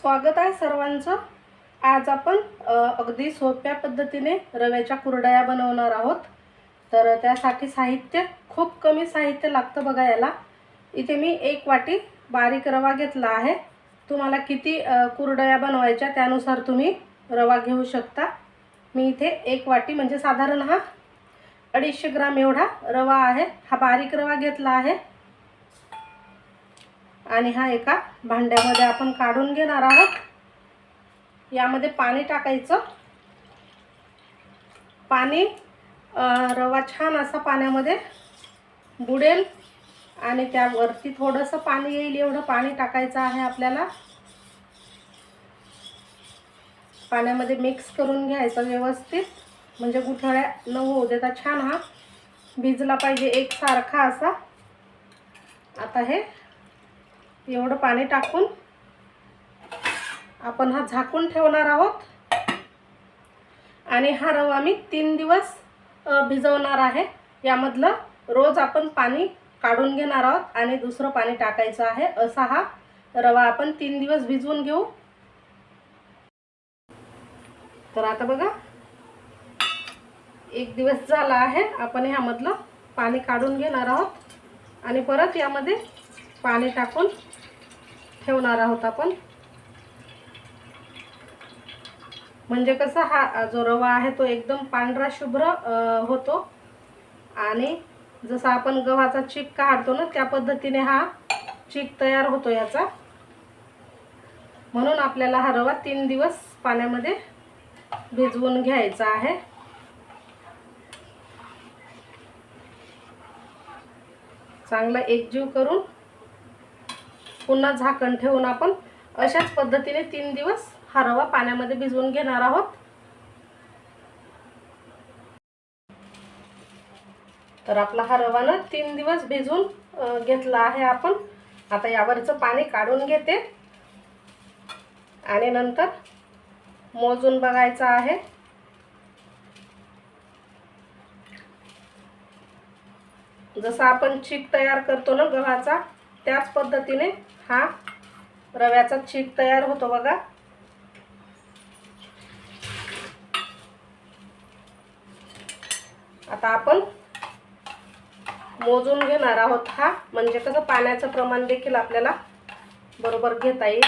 स्वागत आहे सर्वांचं. आज आपण अगदी सोप्या पद्धतीने रव्याच्या कुरडया बनवणार आहोत. तर त्यासाठी साहित्य खूप कमी साहित्य लागतं बघा याला. इथे मी एक वाटी बारीक रवा घेतला आहे. तुम्हाला किती कुरडया बनवायच्या त्यानुसार तुम्ही रवा घेऊ शकता. मी इथे एक वाटी म्हणजे साधारण हा अडीचशे ग्राम एवढा रवा आहे. हा बारीक रवा घेतला आहे. आणि हा एका भांड्यामध्ये आपण काढून घेणार आहोत. यामध्ये पाणी टाकायचं. पाणी रवा छान असा पाण्यामध्ये बुडेल आणि त्यावरती थोडंसं पाणी येईल एवढं पाणी टाकायचं आहे आपल्याला. पाण्यामध्ये मिक्स करून घ्यायचं व्यवस्थित. म्हणजे गुठळ्या न होऊ देता छान हा भिजला पाहिजे एकसारखा असा. आता हे एवढं पाणी टाकून आपण हा झाकून ठेवणार आहोत. आणि हा रवा मी तीन दिवस भिजवणार आहे. यामधलं रोज आपण पाणी काढून घेणार आहोत आणि दुसरं पाणी टाकायचं आहे. असा हा रवा आपण तीन दिवस भिजवून घेऊ. तर आता बघा एक दिवस झाला आहे. आपण ह्यामधलं पाणी काढून घेणार आहोत. आणि परत यामध्ये पाणी टाकून ठेवणार आहोत आपण. म्हणजे कसं हा जो रवा आहे तो एकदम पांढरा शुभ्र होतो. आणि जसं आपण गव्हाचा चीक काढतो ना त्या पद्धतीने हा चीक तयार होतो याचा. म्हणून आपल्याला हा रवा तीन दिवस पाण्यामध्ये भिजवून घ्यायचा आहे. चांगला एकजीव करून पुन्हा झाकण ठेवून आपण अशाच पद्धतीने तीन दिवस हा रवा पाण्यामध्ये भिजवून घेणार आहोत. तर आपला हा रवा ना तीन दिवस भिजवून घेतला आहे आपण. आता यावरचं पाणी काढून घेते. आणि नंतर मोजून बघायचं आहे. जसं आपण चीक तयार करतो ना गव्हाचा त्याच पद्धतीने हा रव्याचा चीक तयार होतो बघा. आता आपण मोजून घेणार आहोत हा. म्हणजे कसं पाण्याचं प्रमाण देखील आपल्याला बरोबर घेता येईल.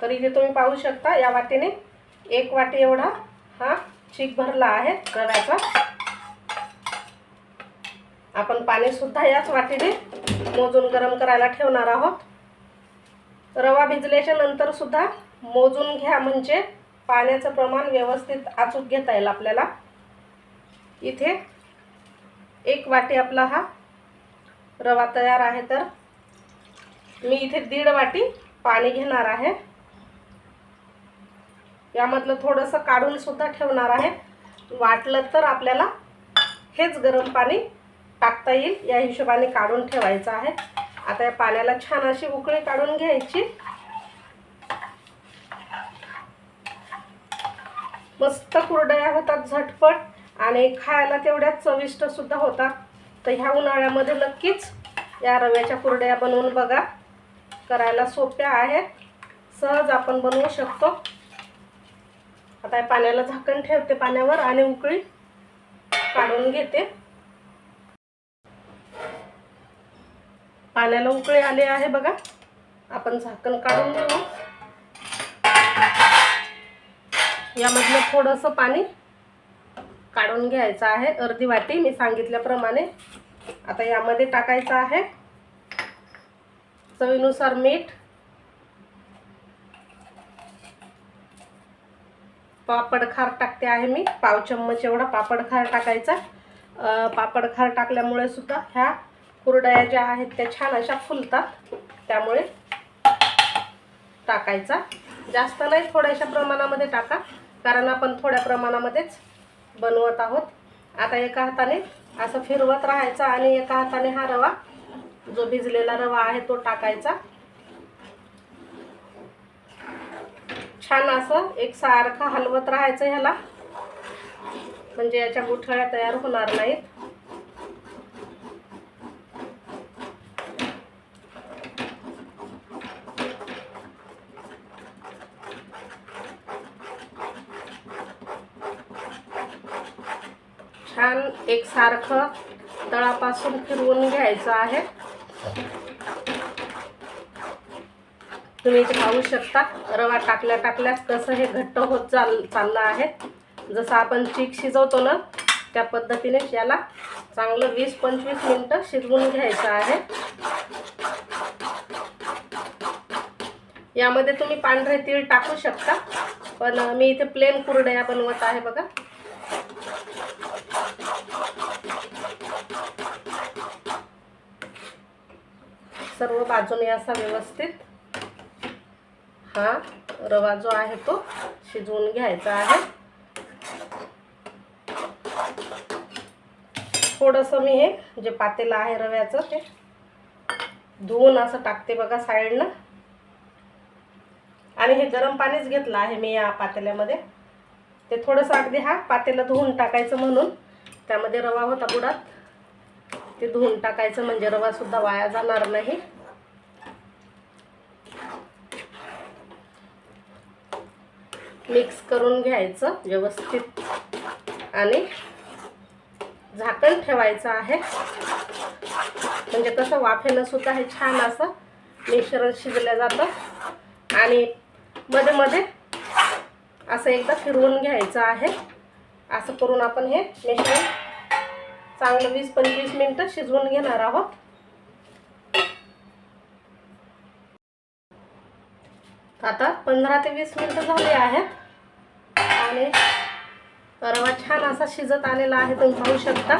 तर इथे तुम्ही पाहू शकता या वाटीने एक वाटी एवढा हा चीक भरला आहे रव्याचा आपण पाणीसुद्धा याच वाटीने मोजून गरम करायला ठेवणार आहोत. रवा भिजल्याच्या नंतरसुद्धा मोजून घ्या म्हणजे पाण्याचं प्रमाण व्यवस्थित अचूक घेता येईल आपल्याला. इथे एक वाटी आपला हा रवा तयार आहे तर मी इथे दीड वाटी पाणी घेणार आहे. यामधलं थोडंसं काढूनसुद्धा ठेवणार आहे. वाटलं तर आपल्याला हेच गरम पाणी टाकता येईल. या हिशोबाने काढून ठेवायचं आहे. आता या पाण्याला छान अशी उकळी काढून घ्यायची. मस्त कुरडया होतात झटपट आणि खायला तेवढ्या चविष्ट सुद्धा होतात. तर ह्या उन्हाळ्यामध्ये नक्कीच या रव्याच्या कुरडया बनवून बघा. करायला सोप्या आहेत. सहज आपण बनवू शकतो. आता पाण्याला झाकण ठेवते पाण्यावर आणि उकळी काढून घेते. पाण्याला उकळी आले आहे बघा. आपण झाकण काढून घेऊ. यामधलं थोडंसं पाणी काढून घ्यायचं आहे. अर्धी वाटी मी सांगितल्याप्रमाणे. आता यामध्ये टाकायचं आहे. चवीनुसार मीठ पापड खार टाकते आहे मी. पाव चम्मच एवढा पापड खार टाकायचा. पापड खार टाकल्यामुळे सुद्धा ह्या कुरडया ज्या आहेत त्या छान अशा फुलतात. त्यामुळे टाकायचा. जास्त नाही थोड्याशा प्रमाणामध्ये टाका. कारण आपण थोड्या प्रमाणामध्येच बनवत आहोत. आता एका हाताने असं फिरवत राहायचं आणि एका हाताने हा रवा जो भिजलेला रवा आहे तो टाकायचा. छान असं एक सारखं हलवत राहायचं ह्याला. म्हणजे याच्या गुठळ्या तयार होणार नाहीत. छान एकसारखं तळापासून फिरवून घ्यायचं आहे. तुम्ही इथे पाहू शकता. रवा टाकल्या टाकल्यास कसं हे घट्ट होत चाल चाललं आहे. जसं आपण चीक शिजवतो ना त्या पद्धतीने याला चांगलं वीस पंचवीस मिनटं शिजवून घ्यायचं आहे. यामध्ये तुम्ही पांढरे तीळ टाकू शकता. पण मी इथे प्लेन कुरडया बनवत आहे बघा. सर्व बाजूने असा व्यवस्थित हा रवा जो आहे तो शिजवून घ्यायचा आहे. थोडंसं मी हे जे पातेलं आहे रव्याचं ते धुवून असं टाकते बघा साईडनं. आणि हे गरम पाणीच घेतलं आहे मी या पातेल्यामध्ये. ते थोडंसं अगदी हा पातेलं धुवून टाकायचं म्हणून त्यामध्ये रवा होता बुडात. ते धुवून टाकायचं म्हणजे रवासुद्धा वाया जाणार नाही. मिक्स करून घ्यायचं व्यवस्थित. आणि झाकण ठेवायचं आहे. म्हणजे कसं वाफेनं सुद्धा हे छान असं मिश्रण शिजलं जातं. आणि मध्ये मध्ये असं एकदा फिरवून घ्यायचं आहे. असं करून आपण हे मिश्रण चांगलं वीस पंचवीस मिनटं शिजवून घेणार आहोत. आता पंधरा ते वीस मिनटं झाले आहेत. आणि रवा छान असा शिजत आलेला आहे तुम्ही पाहू शकता.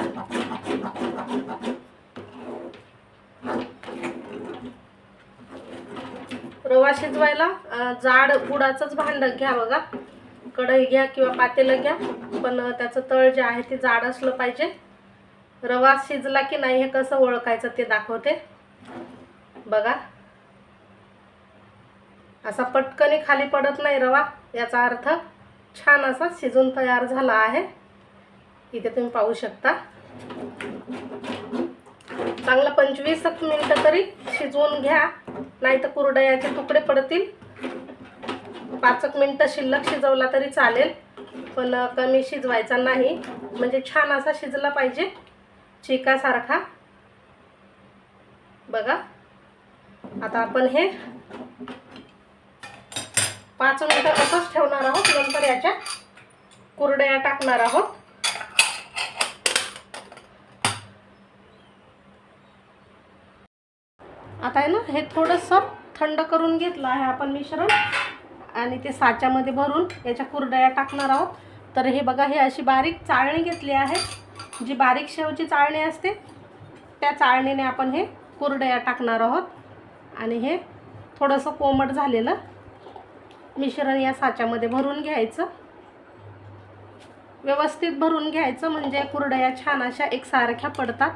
रवा शिजवायला जाड बुडाचंच भांडं घ्या बघा. कढई घ्या किंवा पातेलं घ्या पण त्याचं तळ जे आहे ते जाड असलं पाहिजे. रवा शिजला की नाही हे कसं ओळखायचं ते दाखवते. बघा. असा पटकनी खाली पडत नाही रवा याचा अर्थ छान असा शिजून तयार झाला आहे. इथे तुम्ही पाहू शकता. चांगलं पंचवीस मिनटं तरी शिजवून घ्या नाही तर कुरडयाचे तुकडे पडतील. पाच एक मिनटं शिल्लक शिजवला तरी चालेल पण कमी शिजवायचा नाही. म्हणजे छान असा शिजला पाहिजे चिकासारखा. बघा आता आपण हे पाच मिनटं असंच ठेवणार आहोत. नंतर याच्या कुरड्या टाकणार आहोत. आता आहे ना हे थोडंसं थंड करून घेतलं आहे आपण मिश्रण. आणि ते साच्यामध्ये भरून याच्या कुरडया टाकणार आहोत. तर हे बघा हे अशी बारीक चाळणी घेतली आहे. जी बारीक शेवची चाळणी असते त्या चाळणीने आपण हे कुरडया टाकणार आहोत. आणि हे थोडंसं कोमट झालेलं मिश्रण या साच्यामध्ये भरून घ्यायचं. व्यवस्थित भरून घ्यायचं म्हणजे कुरडया छान अशा एकसारख्या पडतात.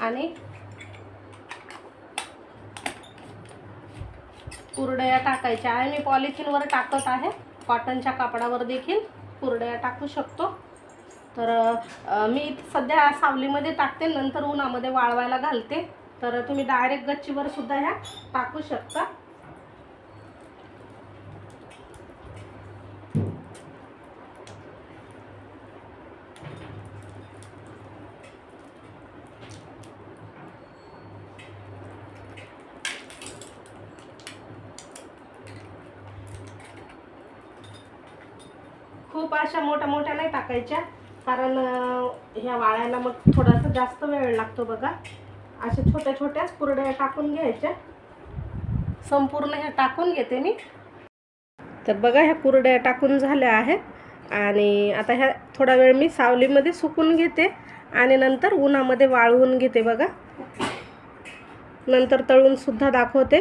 आणि कुरडया टाकायच्या. आहे मी पॉलिथिनवर टाकत आहे. कॉटनच्या कापडावर देखील कुरडया टाकू शकतो. तर मी सध्या सावलीमध्ये टाकते. नंतर उन्हामध्ये वाळवायला घालते. तर तुम्ही डायरेक्ट गच्चीवर सुद्धा ह्या टाकू शकता. खूप अशा मोठ्या मोठ्या नाही टाकायच्या कारण ह्या वाळायला मग थोडासा जास्त वेळ लागतो बघा. अशा छोट्या छोट्याच कुरड्या टाकून घ्यायच्या. संपूर्ण ह्या टाकून घेते मी. तर बघा ह्या कुरड्या टाकून झाल्या आहेत. आणि आता ह्या थोडा वेळ मी सावलीमध्ये सुकून घेते आणि नंतर उन्हामध्ये वाळवून घेते बघा. नंतर तळून सुद्धा दाखवते.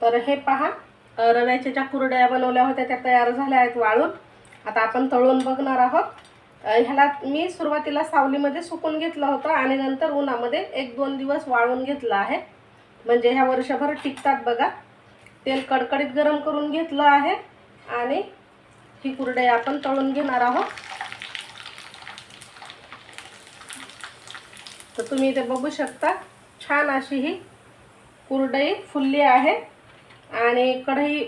तर हे पहा रव्याच्या ज्या कुरड्या बनवल्या होत्या त्या तयार झाल्या आहेत वाळून. आता आपण तळून बघणार आहोत. ह्याला मी सुरुवातीला सावलीमध्ये सुकून घेतलं होतं आणि नंतर उन्हामध्ये एक दोन दिवस वाळून घेतलं आहे. म्हणजे ह्या वर्षभर टिकतात बघा. तेल कडकडीत गरम करून घेतलं आहे आणि ही कुरडई आपण तळून घेणार आहोत. तर तुम्ही इथे बघू शकता छान अशी ही कुरडई फुलली आहे आणि कढई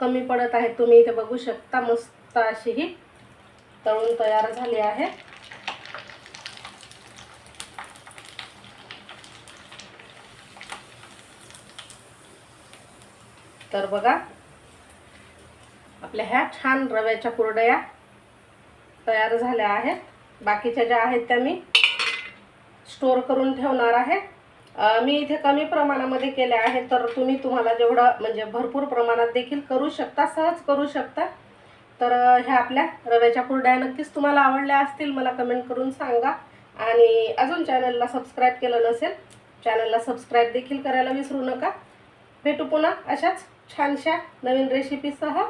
कमी पडत आहे. तुम्ही इथे बघू शकता मस्त अशी ही तळून तयार झाली आहे. तर बघा आपल्या ह्या छान रव्याच्या कुरडया तयार झाल्या आहेत. बाकीच्या ज्या आहेत त्या मी स्टोअर करून ठेवणार आहे. मी इथे कमी प्रमाणामध्ये केल्या आहेत तर तुम्ही तुम्हाला जेवढं म्हणजे भरपूर प्रमाणात देखील करू शकता सहज करू शकता. तर ह्या आपल्या रव्याच्या कुरड्या नक्कीच तुम्हाला आवडल्या असतील मला कमेंट करून सांगा. आणि अजून चॅनलला सबस्क्राईब केलं नसेल चॅनलला सबस्क्राईब देखील करायला विसरू नका. भेटू पुन्हा अशाच छानशा नवीन रेसिपीसह